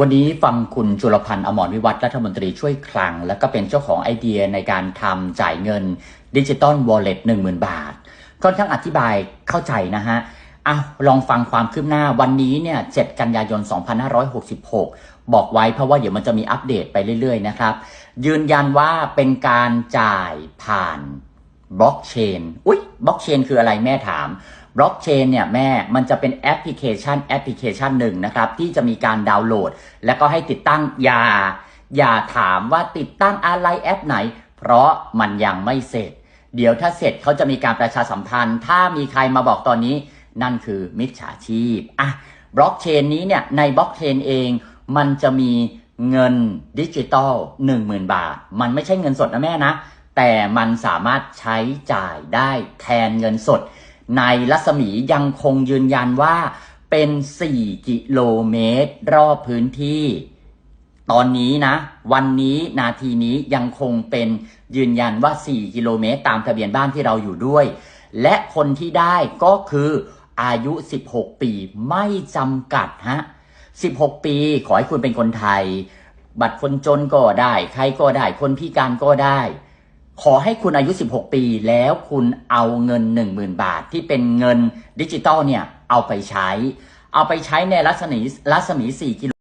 วันนี้ฟังคุณจุลพันธ์อมรวิวัฒรัฐมนตรีช่วยคลัง และก็เป็นเจ้าของไอเดียในการทำจ่ายเงินดิจิตอลวอลเล็ตหนึ่งหมื่นบาทค่อนข้างอธิบายเข้าใจนะฮะอะลองฟังความคืบหน้าวันนี้เนี่ย 7 กันยายน 2566 บอกไว้เพราะว่าเดี๋ยวมันจะมีอัปเดตไปเรื่อยๆ นะครับ ยืนยันว่าเป็นการจ่ายผ่านบล็อกเชน อุ๊ยบล็อกเชนคืออะไรแม่ถาม บล็อกเชนเนี่ยแม่มันจะเป็นแอปพลิเคชันแอปพลิเคชันหนึ่งนะครับ ที่จะมีการดาวน์โหลด แล้วก็ให้ติดตั้งอย่าอย่าถามว่าติดตั้งอะไรแอปไหน เพราะมันยังไม่เสร็จ เดี๋ยวถ้าเสร็จเขาจะมีการประชาสัมพันธ์ ถ้ามีใครมาบอกตอนนี้ นั่นคือมิจฉาชีพอะบล็อกเชนนี้เนี่ยในบล็อกเชนเองมันจะมีเงินดิจิตอล10,000 บาท มันไม่ใช่เงินสดนะแม่นะ แต่มันสามารถใช้จ่ายได้แทนเงินสด ในรัศมียังคงยืนยันว่าเป็น 4 กิโลเมตร รอบพื้นที่ ตอนนี้นะ วันนี้นาทีนี้ยังคงเป็นยืนยันว่า 4 กิโลเมตร ตามทะเบียนบ้านที่เราอยู่ด้วย และคนที่ได้ก็คืออายุ 16 ปีไม่จำกัดฮะ 16 ปีขอให้คุณเป็นคนไทย บัตรคนจนก็ได้ ใครก็ได้ คนพิการก็ได้ ขอให้คุณอายุ 16 ปีแล้วคุณเอาเงิน 10,000 บาทที่เป็นเงินดิจิตอลเนี่ยเอาไปใช้ เอาไปใช้ในรัศมีรัศมี 4 กิโล